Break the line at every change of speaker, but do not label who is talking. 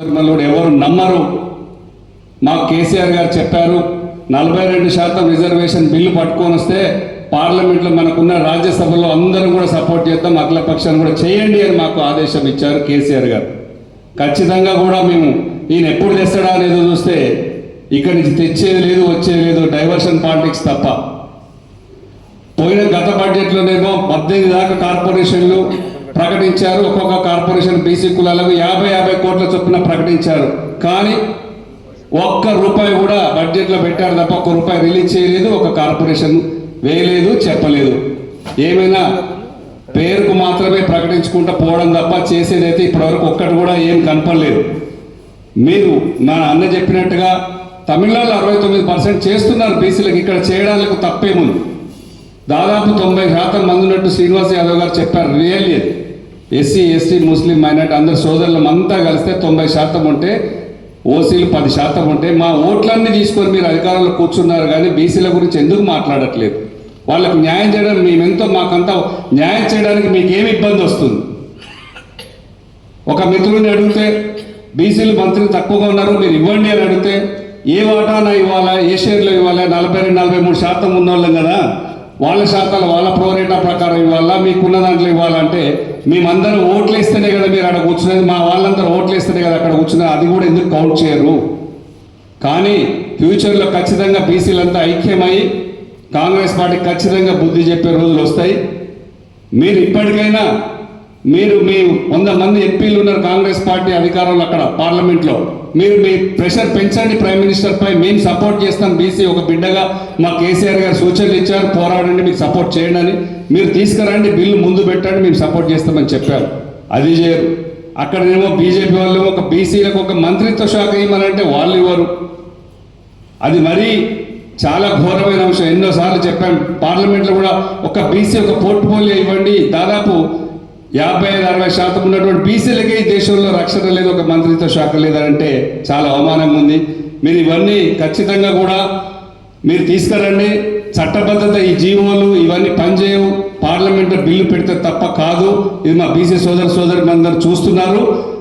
ఎవరు నమ్మరు. మా కేసీఆర్ గారు చెప్పారు నలభై రెండు శాతం రిజర్వేషన్ బిల్లు పట్టుకొని వస్తే పార్లమెంట్లో మనకున్న రాజ్యసభలో అందరం కూడా సపోర్ట్ చేద్దాం అఖిల పక్షాన్ని కూడా చేయండి అని మాకు ఆదేశం ఇచ్చారు కేసీఆర్ గారు. ఖచ్చితంగా కూడా మేము ఈయన ఎప్పుడు తెస్తాడా అనేది చూస్తే ఇక్కడి నుంచి తెచ్చేది లేదు వచ్చేది లేదు డైవర్షన్ పాలిటిక్స్ తప్ప. పోయిన గత బడ్జెట్లోనేమో పద్దెనిమిది దాకా కార్పొరేషన్లు ప్రకటించారు. ఒక్కొక్క కార్పొరేషన్ బీసీ కులాలకు యాభై యాభై కోట్ల చొప్పున ప్రకటించారు. కానీ ఒక్క రూపాయి కూడా బడ్జెట్లో పెట్టారు తప్ప ఒక్క రూపాయి రిలీజ్ చేయలేదు ఒక కార్పొరేషన్ వేయలేదు చెప్పలేదు. ఏమైనా పేరుకు మాత్రమే ప్రకటించుకుంటూ పోవడం తప్ప చేసేదైతే ఇప్పటివరకు ఒక్కటి కూడా ఏం కనపడలేదు. మీరు నా అన్న చెప్పినట్టుగా తమిళనాడులో అరవై తొమ్మిది పర్సెంట్ చేస్తున్నారు బీసీలకు ఇక్కడ చేయడానికి తప్పేముంది? దాదాపు తొంభై శాతం మంది ఉన్నట్టు శ్రీనివాస్ యాదవ్ గారు చెప్పారు. రియల్లీ. ఎస్సీ ఎస్టీ ముస్లిం మైనార్టీ అందరు సోదరులం అంతా కలిస్తే తొంభై శాతం ఉంటే ఓసీలు పది శాతం ఉంటే మా ఓట్లన్నీ తీసుకొని మీరు అధికారంలో కూర్చున్నారు కానీ బీసీల గురించి ఎందుకు మాట్లాడట్లేదు? వాళ్ళకు న్యాయం చేయడం మేమెంతో మాకంతా న్యాయం చేయడానికి మీకు ఏమి ఇబ్బంది వస్తుంది? ఒక మిత్రుడిని అడిగితే బీసీలు మంత్రులు తక్కువగా ఉన్నారు మీరు ఇవ్వండి అని అడిగితే ఏ వాటానా ఇవ్వాలా ఏ షేర్లో ఇవ్వాలా నలభై రెండు నలభై మూడు శాతం ఉన్నోళ్ళం కదా వాళ్ళ శాతాలు వాళ్ళ ప్రోరేటా ప్రకారం ఇవ్వాలా మీకున్న దాంట్లో ఇవ్వాలంటే మేమందరం ఓట్లు ఇస్తేనే కదా మీరు అక్కడ కూర్చునేది మా వాళ్ళందరూ ఓట్లు ఇస్తేనే కదా అక్కడ కూర్చున్నది. అది కూడా ఎందుకు కౌంట్ చేయరు? కానీ ఫ్యూచర్లో ఖచ్చితంగా బీసీలంతా ఐక్యమై కాంగ్రెస్ పార్టీ ఖచ్చితంగా బుద్ధి చెప్పే రోజులు వస్తాయి. మీరు ఇప్పటికైనా మీరు మీ వంద మంది ఎంపీలు ఉన్నారు కాంగ్రెస్ పార్టీ అధికారంలో అక్కడ పార్లమెంట్లో. మీరు మీ ప్రెషర్ పెంచండి ప్రైమ్ మినిస్టర్ పై మేము సపోర్ట్ చేస్తాం బీసీ ఒక బిడ్డగా. మా కేసీఆర్ గారు సూచనలు ఇచ్చారు పోరాడండి మీకు సపోర్ట్ చేయండి అని. మీరు తీసుకురండి బిల్లు ముందు పెట్టండి మేము సపోర్ట్ చేస్తామని చెప్పారు. అది చేయరు. అక్కడనేమో బీజేపీ వాళ్ళు ఒక బీసీలకు ఒక మంత్రిత్వ శాఖ ఇవ్వమంటే వాళ్ళు ఇవ్వరు. అది మరీ చాలా ఘోరమైన అంశం ఎన్నోసార్లు చెప్పాం పార్లమెంట్లో కూడా ఒక బీసీ ఒక పోర్ట్ఫోలియో ఇవ్వండి. దాదాపు యాభై ఐదు అరవై శాతం ఉన్నటువంటి బీసీలకి ఈ దేశంలో రక్షణ లేదు ఒక మంత్రిత్వ శాఖ లేదంటే చాలా అవమానంగా ఉంది. మీరు ఇవన్నీ ఖచ్చితంగా కూడా మీరు తీసుకురండి. చట్టబద్ధత ఈ జీవోలు ఇవన్నీ పనిచేయవు. పార్లమెంట్లో బిల్లు పెడితే తప్ప కాదు. ఇది మా బీసీ సోదర సోదరి అందరూ చూస్తున్నారు.